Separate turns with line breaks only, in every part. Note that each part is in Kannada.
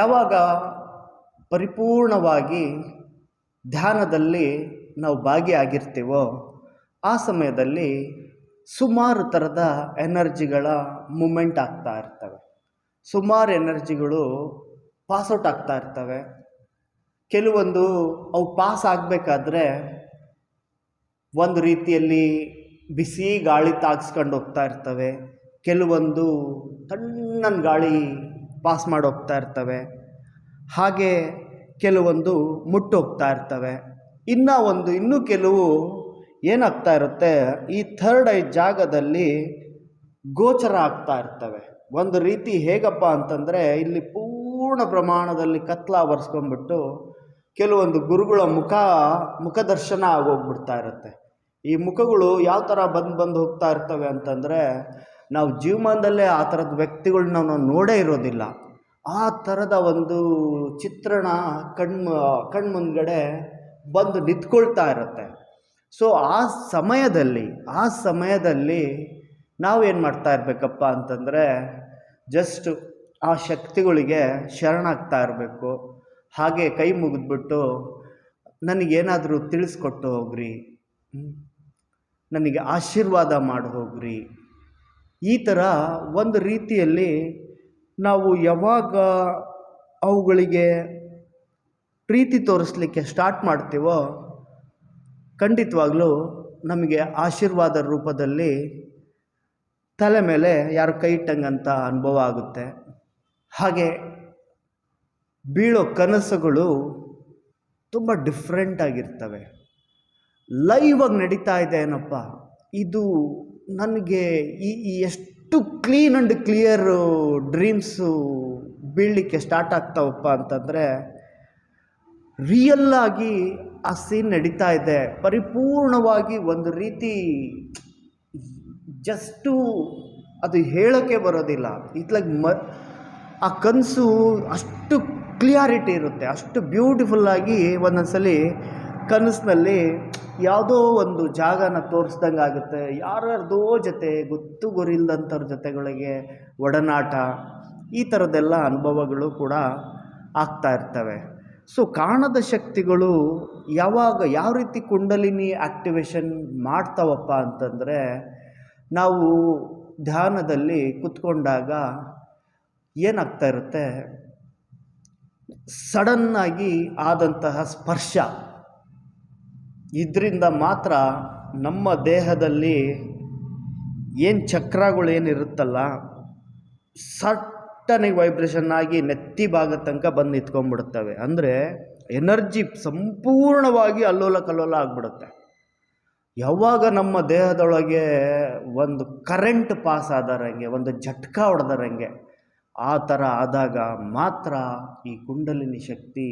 ಯಾವಾಗ ಪರಿಪೂರ್ಣವಾಗಿ ಧ್ಯಾನದಲ್ಲಿ ನಾವು ಭಾಗಿಯಾಗಿರ್ತೀವೋ ಆ ಸಮಯದಲ್ಲಿ ಸುಮಾರು ಥರದ ಎನರ್ಜಿಗಳ ಮೂಮೆಂಟ್ ಆಗ್ತಾ ಇರ್ತವೆ. ಸುಮಾರು ಎನರ್ಜಿಗಳು ಪಾಸ್ಔಟ್ ಆಗ್ತಾ ಇರ್ತವೆ. ಕೆಲವೊಂದು ಅವು ಪಾಸ್ ಆಗಬೇಕಾದ್ರೆ ಒಂದು ರೀತಿಯಲ್ಲಿ ಬಿಸಿ ಗಾಳಿ ತಾಗಿಸ್ಕೊಂಡು ಹೋಗ್ತಾ ಇರ್ತವೆ. ಕೆಲವೊಂದು ತಣ್ಣನ ಗಾಳಿ ಪಾಸ್ ಮಾಡಿ ಹೋಗ್ತಾ ಇರ್ತವೆ. ಹಾಗೆ ಕೆಲವೊಂದು ಮುಟ್ಟೋಗ್ತಾ ಇರ್ತವೆ. ಇನ್ನು ಒಂದು, ಇನ್ನೂ ಕೆಲವು ಏನಾಗ್ತಾ ಇರುತ್ತೆ, ಈ ಥರ್ಡ್ ಐ ಜಾಗದಲ್ಲಿ ಗೋಚರ ಆಗ್ತಾ ಇರ್ತವೆ. ಒಂದು ರೀತಿ ಹೇಗಪ್ಪ ಅಂತಂದರೆ, ಇಲ್ಲಿ ಪೂರ್ಣ ಪ್ರಮಾಣದಲ್ಲಿ ಕತ್ಲ ಆವರಿಸ್ಕೊಂಡ್ಬಿಟ್ಟು ಕೆಲವೊಂದು ಗುರುಗಳ ಮುಖ, ಮುಖದರ್ಶನ ಆಗೋಗ್ಬಿಡ್ತಾ ಇರುತ್ತೆ. ಈ ಮುಖಗಳು ಯಾವ ಥರ ಬಂದು ಬಂದು ಹೋಗ್ತಾ ಇರ್ತವೆ ಅಂತಂದರೆ ನಾವು ಜೀವಮಾನದಲ್ಲೇ ಆ ಥರದ ವ್ಯಕ್ತಿಗಳನ್ನ ನಾವು ನೋಡೇ ಇರೋದಿಲ್ಲ. ಆ ಥರದ ಒಂದು ಚಿತ್ರಣ ಕಣ್ಣು ಕಣ್ಮುಂದ್ಗಡೆ ಬಂದು ನಿಂತ್ಕೊಳ್ತಾ ಇರುತ್ತೆ. ಸೊ ಆ ಸಮಯದಲ್ಲಿ ಆ ಸಮಯದಲ್ಲಿ ನಾವು ಏನು ಮಾಡ್ತಾ ಇರಬೇಕಪ್ಪ ಅಂತಂದರೆ ಜಸ್ಟ್ ಆ ಶಕ್ತಿಗಳಿಗೆ ಶರಣಾಗ್ತಾ ಇರಬೇಕು. ಹಾಗೆ ಕೈ ಮುಗಿದ್ಬಿಟ್ಟು ನನಗೇನಾದರೂ ತಿಳಿಸ್ಕೊಟ್ಟು ಹೋಗ್ರಿ. ನನಗೆ ಆಶೀರ್ವಾದ ಮಾಡಿ ಹೋಗ್ರಿ. ಈ ಥರ ಒಂದು ರೀತಿಯಲ್ಲಿ ನಾವು ಯಾವಾಗ ಅವುಗಳಿಗೆ ಪ್ರೀತಿ ತೋರಿಸ್ಲಿಕ್ಕೆ ಸ್ಟಾರ್ಟ್ ಮಾಡ್ತೀವೋ ಖಂಡಿತವಾಗ್ಲೂ ನಮಗೆ ಆಶೀರ್ವಾದ ರೂಪದಲ್ಲಿ ತಲೆ ಮೇಲೆ ಯಾರು ಕೈ ಇಟ್ಟಂಗಂತ ಅನುಭವ ಆಗುತ್ತೆ. ಹಾಗೆ ಬೀಳೋ ಕನಸುಗಳು ತುಂಬ ಡಿಫ್ರೆಂಟಾಗಿರ್ತವೆ ಲೈವ್ ಆಗಿ ನಡೀತಾ ಇದೆ ಏನಪ್ಪ? ಇದು ನನಗೆ ಈ ಎಷ್ಟು ಕ್ಲೀನ್ ಆ್ಯಂಡ್ ಕ್ಲಿಯರ್ ಡ್ರೀಮ್ಸು ಬೀಳಲಿಕ್ಕೆ ಸ್ಟಾರ್ಟ್ ಆಗ್ತಾವಪ್ಪ ಅಂತಂದರೆ ರಿಯಲ್ಲಾಗಿ ಆ ಸೀನ್ ನಡೀತಾ ಇದೆ. ಪರಿಪೂರ್ಣವಾಗಿ ಒಂದು ರೀತಿ ಜಸ್ಟು ಅದು ಹೇಳೋಕ್ಕೆ ಬರೋದಿಲ್ಲ. ಇತ್ಲಾಗ ಮ, ಆ ಕನಸು ಅಷ್ಟು ಕ್ಲಿಯಾರಿಟಿ ಇರುತ್ತೆ, ಅಷ್ಟು ಬ್ಯೂಟಿಫುಲ್ಲಾಗಿ ಒಂದೊಂದ್ಸಲಿ ಕನಸಿನಲ್ಲಿ ಯಾವುದೋ ಒಂದು ಜಾಗನ ತೋರಿಸ್ದಂಗೆ ಆಗುತ್ತೆ. ಯಾರ್ಯಾರ್ದೋ ಜೊತೆ ಗೊತ್ತು ಗೊರಿಲ್ದಂಥವ್ರ ಜೊತೆಗಳಿಗೆ ಒಡನಾಟ, ಈ ಥರದ್ದೆಲ್ಲ ಅನುಭವಗಳು ಕೂಡ ಆಗ್ತಾ ಇರ್ತವೆ. ಸೊ, ಕಾಣದ ಶಕ್ತಿಗಳು ಯಾವಾಗ, ಯಾವ ರೀತಿ ಕುಂಡಲಿನಿ ಆ್ಯಕ್ಟಿವೇಶನ್ ಮಾಡ್ತಾವಪ್ಪ ಅಂತಂದರೆ, ನಾವು ಧ್ಯಾನದಲ್ಲಿ ಕುತ್ಕೊಂಡಾಗ ಏನಾಗ್ತಾ ಇರುತ್ತೆ? ಸಡನ್ನಾಗಿ ಆದಂತಹ ಸ್ಪರ್ಶ. ಇದರಿಂದ ಮಾತ್ರ ನಮ್ಮ ದೇಹದಲ್ಲಿ ಏನು ಚಕ್ರಗಳು ಏನಿರುತ್ತಲ್ಲ ಸಟ್ಟನಿಗೆ ವೈಬ್ರೇಷನ್ ಆಗಿ ನೆತ್ತಿ ಭಾಗ ತನಕ ಬಂದು ನಿಂತ್ಕೊಂಡ್ಬಿಡುತ್ತವೆ. ಅಂದರೆ ಎನರ್ಜಿ ಸಂಪೂರ್ಣವಾಗಿ ಅಲ್ಲೋಲ ಕಲ್ಲೋಲ ಆಗಿಬಿಡುತ್ತೆ. ಯಾವಾಗ ನಮ್ಮ ದೇಹದೊಳಗೆ ಒಂದು ಕರೆಂಟ್ ಪಾಸ್ ಆದರಂಗೆ, ಒಂದು ಝಟ್ಕ ಹೊಡೆದರಂಗೆ, ಆ ಥರ ಆದಾಗ ಮಾತ್ರ ಈ ಕುಂಡಲಿನಿ ಶಕ್ತಿ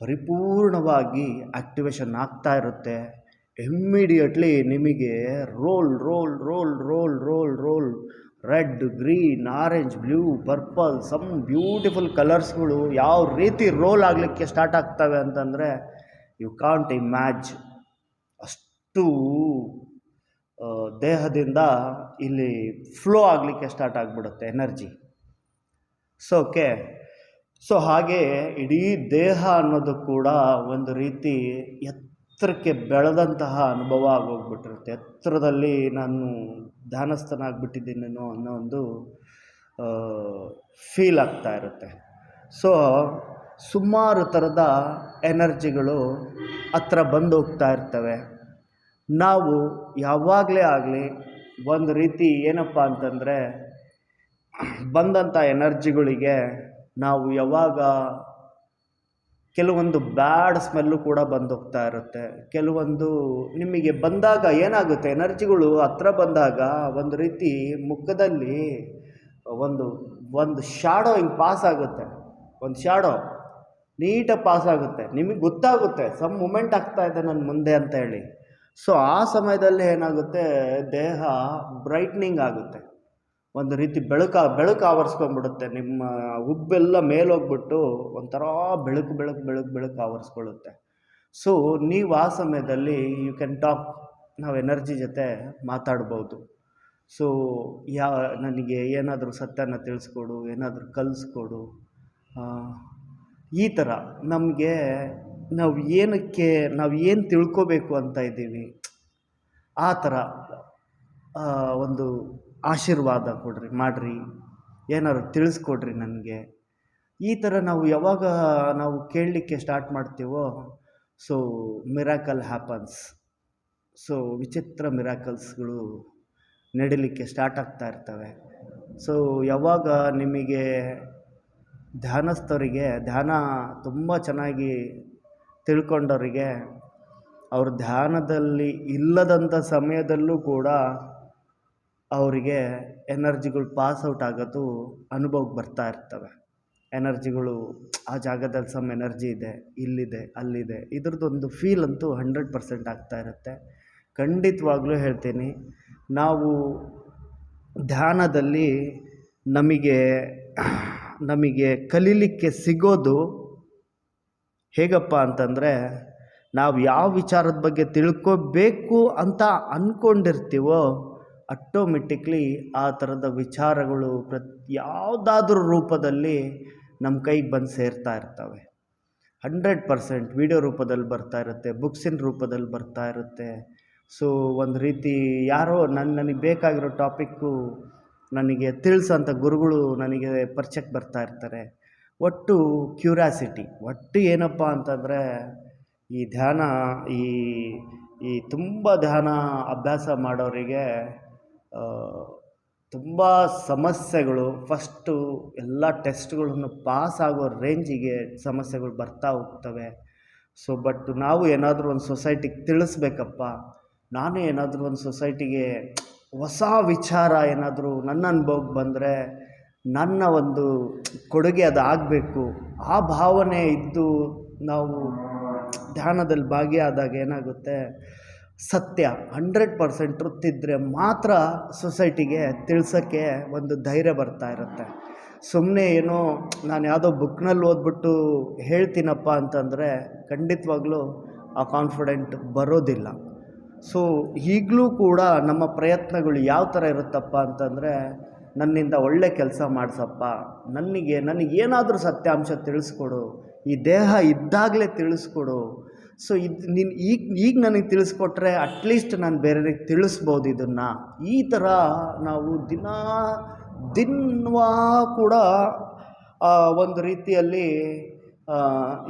ಪರಿಪೂರ್ಣವಾಗಿ ಆ್ಯಕ್ಟಿವೇಶನ್ ಆಗ್ತಾ ಇರುತ್ತೆ. ಇಮ್ಮಿಡಿಯೇಟ್ಲಿ ನಿಮಗೆ roll roll roll roll roll roll red green orange blue purple some beautiful ಕಲರ್ಸ್ಗಳು ಯಾವ ರೀತಿ ರೋಲ್ ಆಗಲಿಕ್ಕೆ ಸ್ಟಾರ್ಟ್ ಆಗ್ತವೆ ಅಂತಂದರೆ ಯು ಕಾಂಟ್ ಇಮ್ಯಾಜ್ ಅಷ್ಟು ದೇಹದಿಂದ ಇಲ್ಲಿ ಫ್ಲೋ ಆಗಲಿಕ್ಕೆ ಸ್ಟಾರ್ಟ್ ಆಗಿಬಿಡುತ್ತೆ ಎನರ್ಜಿ ಸೊ ಓಕೆ ಸೊ ಹಾಗೆ ಇಡೀ ದೇಹ ಅನ್ನೋದು ಕೂಡ ಒಂದು ರೀತಿ ಎತ್ತರಕ್ಕೆ ಬೆಳೆದಂತಹ ಅನುಭವ ಆಗೋಗ್ಬಿಟ್ಟಿರುತ್ತೆ. ಎತ್ತರದಲ್ಲಿ ನಾನು ಧ್ಯಾನಸ್ಥನಾಗ್ಬಿಟ್ಟಿದ್ದೀನೇನೋ ಅನ್ನೋ ಒಂದು ಫೀಲ್ ಆಗ್ತಾ ಇರುತ್ತೆ. ಸೊ ಸುಮಾರು ಥರದ ಎನರ್ಜಿಗಳು ಹತ್ರ ಬಂದು ಹೋಗ್ತಾ ಇರ್ತವೆ. ನಾವು ಯಾವಾಗಲೇ ಆಗಲಿ ಒಂದು ರೀತಿ ಏನಪ್ಪ ಅಂತಂದರೆ, ಬಂದಂಥ ಎನರ್ಜಿಗಳಿಗೆ ನಾವು ಯಾವಾಗ ಕೆಲವೊಂದು ಬ್ಯಾಡ್ ಸ್ಮೆಲ್ಲು ಕೂಡ ಬಂದೋಗ್ತಾ ಇರುತ್ತೆ. ಕೆಲವೊಂದು ನಿಮಗೆ ಬಂದಾಗ ಏನಾಗುತ್ತೆ? ಎನರ್ಜಿಗಳು ಹತ್ರ ಬಂದಾಗ ಒಂದು ರೀತಿ ಮುಖದಲ್ಲಿ ಒಂದು ಒಂದು ಶಾಡೋ ಹಿಂಗೆ ಪಾಸ್ ಆಗುತ್ತೆ. ಒಂದು ಶಾಡೋ ನೀಟಾಗಿ ಪಾಸ್ ಆಗುತ್ತೆ. ನಿಮಗೆ ಗೊತ್ತಾಗುತ್ತೆ ಸಮ್ ಮೂಮೆಂಟ್ ಆಗ್ತಾ ಇದೆ ನನ್ನ ಮುಂದೆ ಅಂತ ಹೇಳಿ. ಸೊ ಆ ಸಮಯದಲ್ಲಿ ಏನಾಗುತ್ತೆ? ದೇಹ ಬ್ರೈಟ್ನಿಂಗ್ ಆಗುತ್ತೆ. ಒಂದು ರೀತಿ ಬೆಳಕ, ಬೆಳಕು ಆವರಿಸ್ಕೊಂಡ್ಬಿಡುತ್ತೆ. ನಿಮ್ಮ ಉಬ್ಬೆಲ್ಲ ಮೇಲೋಗ್ಬಿಟ್ಟು ಒಂಥರ ಬೆಳಕು ಬೆಳಕು ಬೆಳಕು ಬೆಳಕು ಆವರಿಸ್ಕೊಳ್ಳುತ್ತೆ. ಸೊ ನೀವು ಆ ಸಮಯದಲ್ಲಿ ಯು ಕ್ಯಾನ್ ಟಾಕ್ ನಾವು ಎನರ್ಜಿ ಜೊತೆ ಮಾತಾಡ್ಬೋದು. ಸೊ ಯಾ, ನನಗೆ ಏನಾದರೂ ಸತ್ಯನ ತಿಳಿಸ್ಕೊಡು, ಏನಾದರೂ ಕಲಿಸ್ಕೊಡು ಈ ಥರ ನಮಗೆ ನಾವು ಏನಕ್ಕೆ, ನಾವು ಏನು ತಿಳ್ಕೊಬೇಕು ಅಂತ ಇದ್ದೀವಿ. ಆ ಥರ ಒಂದು ಆಶೀರ್ವಾದ ಕೊಡ್ರಿ, ಮಾಡಿರಿ. ಏನಾದ್ರು ತಿಳಿಸ್ಕೊಡ್ರಿ ನನಗೆ. ಈ ಥರ ನಾವು ಯಾವಾಗ ನಾವು ಕೇಳಲಿಕ್ಕೆ ಸ್ಟಾರ್ಟ್ ಮಾಡ್ತೀವೋ ಸೊ ಮಿರಾಕಲ್ ಹ್ಯಾಪನ್ಸ್ ಸೊ ವಿಚಿತ್ರ ಮಿರಾಕಲ್ಸ್ಗಳು ನಡೀಲಿಕ್ಕೆ ಸ್ಟಾರ್ಟ್ ಆಗ್ತಾ ಇರ್ತವೆ. ಸೊ ಯಾವಾಗ ನಿಮಗೆ ಧ್ಯಾನಸ್ಥರಿಗೆ, ಧ್ಯಾನ ತುಂಬ ಚೆನ್ನಾಗಿ ತಿಳ್ಕೊಂಡವರಿಗೆ, ಅವ್ರ ಧ್ಯಾನದಲ್ಲಿ ಇಲ್ಲದಂಥ ಸಮಯದಲ್ಲೂ ಕೂಡ ಅವರಿಗೆ ಎನರ್ಜಿಗಳು ಪಾಸ್ ಔಟ್ ಆಗೋದು ಅನುಭವಕ್ಕೆ ಬರ್ತಾ ಇರ್ತವೆ. ಎನರ್ಜಿಗಳು ಆ ಜಾಗದಲ್ಲಿ ಸಮ್ ಎನರ್ಜಿ ಇದೆ, ಇಲ್ಲಿದೆ, ಅಲ್ಲಿದೆ, ಇದ್ರದ್ದೊಂದು ಫೀಲ್ ಅಂತೂ ಹಂಡ್ರೆಡ್ ಪರ್ಸೆಂಟ್ ಆಗ್ತಾ ಇರುತ್ತೆ. ಖಂಡಿತವಾಗ್ಲೂ ಹೇಳ್ತೀನಿ, ನಾವು ಧ್ಯಾನದಲ್ಲಿ ನಮಗೆ ನಮಗೆ ಕಲೀಲಿಕ್ಕೆ ಸಿಗೋದು ಹೇಗಪ್ಪ ಅಂತಂದರೆ, ನಾವು ಯಾವ ವಿಚಾರದ ಬಗ್ಗೆ ತಿಳ್ಕೊಬೇಕು ಅಂತ ಅಂದ್ಕೊಂಡಿರ್ತೀವೋ ಆಟೋಮೆಟಿಕ್ಲಿ ಆ ಥರದ ವಿಚಾರಗಳು ಪ್ರತಿ, ಯಾವುದಾದ್ರೂ ರೂಪದಲ್ಲಿ ನಮ್ಮ ಕೈಗೆ ಬಂದು ಸೇರ್ತಾ ಇರ್ತವೆ. ಹಂಡ್ರೆಡ್ ಪರ್ಸೆಂಟ್ ವಿಡಿಯೋ ರೂಪದಲ್ಲಿ ಬರ್ತಾ ಇರುತ್ತೆ ಬುಕ್ಸಿನ ರೂಪದಲ್ಲಿ ಬರ್ತಾ ಇರುತ್ತೆ. ಸೊ ಒಂದು ರೀತಿ ಯಾರೋ ನನ್ನ ನನಗೆ ಬೇಕಾಗಿರೋ ಟಾಪಿಕ್ಕು ನನಗೆ ತಿಳಿಸೋಂಥ ಗುರುಗಳು ನನಗೆ ಪರಿಚಯಕ್ಕೆ ಬರ್ತಾ ಇರ್ತಾರೆ. ಒಟ್ಟು ಕ್ಯೂರ್ಯಾಸಿಟಿ ಒಟ್ಟು ಏನಪ್ಪ ಅಂತಂದರೆ ಈ ಧ್ಯಾನ, ಈ ಈ ತುಂಬ ಧ್ಯಾನ ಅಭ್ಯಾಸ ಮಾಡೋರಿಗೆ ತುಂಬ ಸಮಸ್ಯೆಗಳು ಫಸ್ಟು ಎಲ್ಲ ಟೆಸ್ಟ್ಗಳನ್ನು ಪಾಸ್ ಆಗೋ ರೇಂಜಿಗೆ ಸಮಸ್ಯೆಗಳು ಬರ್ತಾ ಹೋಗ್ತವೆ. ಸೊ ಬಟ್ ನಾವು ಏನಾದರೂ ಒಂದು ಸೊಸೈಟಿಗೆ ತಿಳಿಸ್ಬೇಕಪ್ಪ. ನಾನು ಏನಾದರೂ ಒಂದು ಸೊಸೈಟಿಗೆ ಹೊಸ ವಿಚಾರ ಏನಾದರೂ ನನ್ನ ಅನುಭವಕ್ಕೆ ಬಂದರೆ ನನ್ನ ಒಂದು ಕೊಡುಗೆ ಅದು ಆಗಬೇಕು. ಆ ಭಾವನೆ ಇದ್ದು ನಾವು ಧ್ಯಾನದಲ್ಲಿ ಭಾಗಿಯಾದಾಗ ಏನಾಗುತ್ತೆ? ಸತ್ಯ, ಹಂಡ್ರೆಡ್ ಪರ್ಸೆಂಟ್ ಟ್ರುತ್ ಇದ್ದರೆ ಮಾತ್ರ ಸೊಸೈಟಿಗೆ ತಿಳ್ಸೋಕ್ಕೆ ಒಂದು ಧೈರ್ಯ ಬರ್ತಾ ಇರುತ್ತೆ. ಸುಮ್ಮನೆ ಏನೋ ನಾನು ಯಾವುದೋ ಬುಕ್ನಲ್ಲಿ ಓದ್ಬಿಟ್ಟು ಹೇಳ್ತೀನಪ್ಪ ಅಂತಂದರೆ ಖಂಡಿತವಾಗ್ಲೂ ಆ ಕಾನ್ಫಿಡೆಂಟ್ ಬರೋದಿಲ್ಲ. ಸೊ ಈಗಲೂ ಕೂಡ ನಮ್ಮ ಪ್ರಯತ್ನಗಳು ಯಾವ ಥರ ಇರುತ್ತಪ್ಪ ಅಂತಂದರೆ ನನ್ನಿಂದ ಒಳ್ಳೆ ಕೆಲಸ ಮಾಡಿಸಪ್ಪ ನನಗೆ ನನಗೇನಾದರೂ ಸತ್ಯಾಂಶ ತಿಳಿಸ್ಕೊಡು, ಈ ದೇಹ ಇದ್ದಾಗಲೇ ತಿಳಿಸ್ಕೊಡು ಸೊ ಇದು ನೀನು ಈಗ ಈಗ ನನಗೆ ತಿಳಿಸ್ಕೊಟ್ರೆ ಅಟ್ಲೀಸ್ಟ್ ನಾನು ಬೇರೆಯವ್ರಿಗೆ ತಿಳಿಸ್ಬೋದು ಇದನ್ನು. ಈ ಥರ ನಾವು ದಿನ, ದಿನವಾ ಕೂಡ ಒಂದು ರೀತಿಯಲ್ಲಿ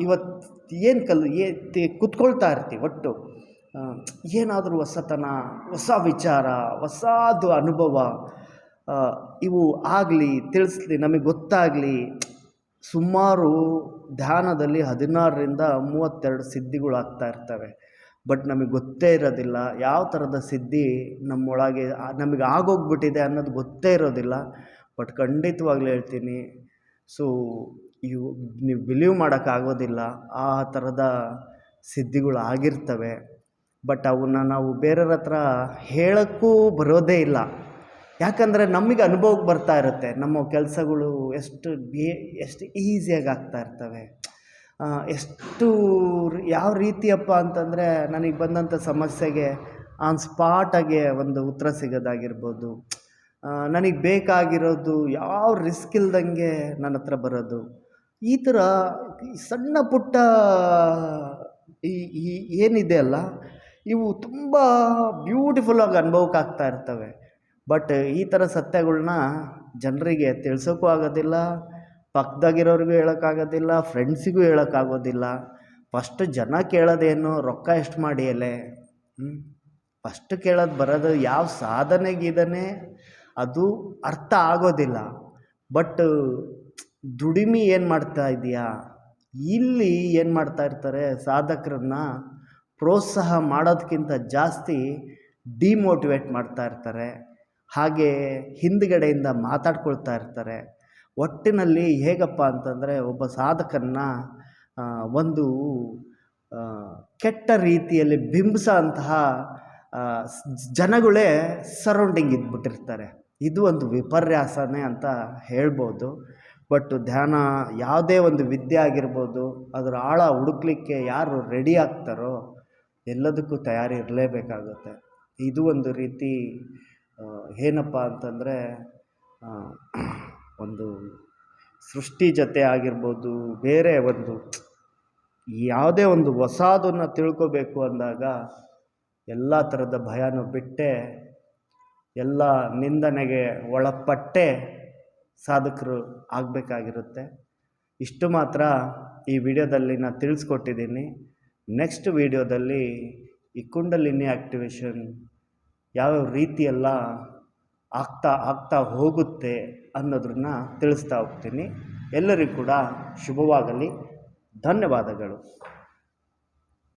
ಇವತ್ತು ಏನು ಕಲ್, ಏ ಕುತ್ಕೊಳ್ತಾ ಇರ್ತೀವಿ ಒಟ್ಟು. ಏನಾದರೂ ಹೊಸತನ, ಹೊಸ ವಿಚಾರ, ಹೊಸದು ಅನುಭವ ಇವು ಆಗಲಿ, ತಿಳಿಸ್ಲಿ, ನಮಗೆ ಗೊತ್ತಾಗಲಿ ಸುಮಾರು ಧ್ಯಾನದಲ್ಲಿ ಹದಿನಾರರಿಂದ ಮೂವತ್ತೆರಡು ಸಿದ್ಧಿಗಳು ಆಗ್ತಾ ಇರ್ತವೆ. ಬಟ್ ನಮಗೆ ಗೊತ್ತೇ ಇರೋದಿಲ್ಲ. ಯಾವ ಥರದ ಸಿದ್ಧಿ ನಮ್ಮೊಳಗೆ ನಮಗೆ ಆಗೋಗ್ಬಿಟ್ಟಿದೆ ಅನ್ನೋದು ಗೊತ್ತೇ ಇರೋದಿಲ್ಲ. ಬಟ್ ಖಂಡಿತವಾಗ್ಲೂ ಹೇಳ್ತೀನಿ. ಸೊ, ಇವು, ನೀವು ಬಿಲೀವ್ ಮಾಡೋಕ್ಕಾಗೋದಿಲ್ಲ. ಆ ಥರದ ಸಿದ್ಧಿಗಳು ಆಗಿರ್ತವೆ ಬಟ್ ಅವನ್ನ ನಾವು ಬೇರೆಯವ್ರ ಹತ್ರ ಹೇಳೋಕ್ಕೂ ಬರೋದೇ ಇಲ್ಲ. ಯಾಕಂದರೆ ನಮಗೆ ಅನುಭವಕ್ಕೆ ಬರ್ತಾ ಇರುತ್ತೆ. ನಮ್ಮ ಕೆಲಸಗಳು ಎಷ್ಟು ಬೇ, ಎಷ್ಟು ಈಸಿಯಾಗಿ ಆಗ್ತಾ ಇರ್ತವೆ. ಎಷ್ಟು ಯಾವ ರೀತಿಯಪ್ಪ ಅಂತಂದರೆ ನನಗೆ ಬಂದಂಥ ಸಮಸ್ಯೆಗೆ ಆನ್ ಸ್ಪಾಟಾಗೆ ಒಂದು ಉತ್ತರ ಸಿಗೋದಾಗಿರ್ಬೋದು. ನನಗೆ ಬೇಕಾಗಿರೋದು ಯಾವ ರಿಸ್ಕ್ ಇಲ್ದಂಗೆ ನನ್ನ ಹತ್ರ ಬರೋದು. ಈ ಥರ ಸಣ್ಣ ಪುಟ್ಟ ಈ ಈ, ಏನಿದೆ ಅಲ್ಲ, ಇವು ತುಂಬ ಬ್ಯೂಟಿಫುಲ್ಲಾಗಿ ಅನುಭವಕ್ಕೆ ಆಗ್ತಾ ಇರ್ತವೆ. ಬಟ್ ಈ ಥರ ಸತ್ಯಗಳ್ನ ಜನರಿಗೆ ತಿಳ್ಸೋಕ್ಕೂ ಆಗೋದಿಲ್ಲ ಪಕ್ಕದಾಗಿರೋರಿಗೂ ಹೇಳೋಕ್ಕಾಗೋದಿಲ್ಲ ಫ್ರೆಂಡ್ಸಿಗೂ ಹೇಳೋಕ್ಕಾಗೋದಿಲ್ಲ. ಫಸ್ಟ್ ಜನ ಕೇಳೋದೇನು, ರೊಕ್ಕ ಎಷ್ಟು ಮಾಡಿ ಫಸ್ಟ್ ಕೇಳೋದು ಬರೋದು ಯಾವ ಸಾಧನೆಗಿದ್ದಾನೆ ಅದು ಅರ್ಥ ಆಗೋದಿಲ್ಲ. ಬಟ್ ದುಡಿಮೆ ಏನು ಮಾಡ್ತಾ ಇದೆಯಾ? ಇಲ್ಲಿ ಏನು ಮಾಡ್ತಾ ಇರ್ತಾರೆ ಸಾಧಕರನ್ನ ಪ್ರೋತ್ಸಾಹ ಮಾಡೋದಕ್ಕಿಂತ ಜಾಸ್ತಿ ಡಿಮೋಟಿವೇಟ್ ಮಾಡ್ತಾ ಇರ್ತಾರೆ. ಹಾಗೆ ಹಿಂದ್ಗಡೆಯಿಂದ ಮಾತಾಡ್ಕೊಳ್ತಾ ಇರ್ತಾರೆ. ಒಟ್ಟಿನಲ್ಲಿ ಹೇಗಪ್ಪ ಅಂತಂದರೆ ಒಬ್ಬ ಸಾಧಕನ್ನ ಒಂದು ಕೆಟ್ಟ ರೀತಿಯಲ್ಲಿ ಬಿಂಬಿಸೋ ಅಂತಹ ಜನಗಳೇ ಸರೌಂಡಿಂಗ್ ಇದ್ಬಿಟ್ಟಿರ್ತಾರೆ. ಇದು ಒಂದು ವಿಪರ್ಯಾಸನೇ ಅಂತ ಹೇಳ್ಬೋದು. ಬಟ್ ಧ್ಯಾನ ಯಾವುದೇ ಒಂದು ವಿದ್ಯೆ ಆಗಿರ್ಬೋದು, ಅದರ ಆಳ ಹುಡುಕ್ಲಿಕ್ಕೆ ಯಾರು ರೆಡಿ ಆಗ್ತಾರೋ ಎಲ್ಲದಕ್ಕೂ ತಯಾರಿ ಇರಲೇಬೇಕಾಗುತ್ತೆ ಇದು ಒಂದು ರೀತಿ ಏನಪ್ಪ ಅಂತಂದರೆ ಒಂದು ಸೃಷ್ಟಿ ಜೊತೆ ಆಗಿರ್ಬೋದು, ಬೇರೆ ಒಂದು ಯಾವುದೇ ಒಂದು ಹೊಸದನ್ನು ತಿಳ್ಕೋಬೇಕು ಅಂದಾಗ, ಎಲ್ಲ ಥರದ ಭಯನೂ ಬಿಟ್ಟೆ, ಎಲ್ಲ ನಿಂದನೆಗೆ ಒಳಪಟ್ಟೆ ಸಾಧಕರು ಆಗಬೇಕಾಗಿರುತ್ತೆ. ಇಷ್ಟು ಮಾತ್ರ ಈ ವಿಡಿಯೋದಲ್ಲಿ ನಾನು ತಿಳಿಸ್ಕೊಟ್ಟಿದ್ದೀನಿ. ನೆಕ್ಸ್ಟ್ ವಿಡಿಯೋದಲ್ಲಿ ಈ ಕುಂಡಲಿನಿ ಆ್ಯಕ್ಟಿವೇಶನ್ ಯಾವ್ಯಾವ ರೀತಿಯೆಲ್ಲ ಆಗ್ತಾ ಆಗ್ತಾ ಹೋಗುತ್ತೆ ಅನ್ನೋದನ್ನು ತಿಳಿಸ್ತಾ ಹೋಗ್ತೀನಿ. ಎಲ್ಲರಿಗೂ ಕೂಡ ಶುಭವಾಗಲಿ. ಧನ್ಯವಾದಗಳು.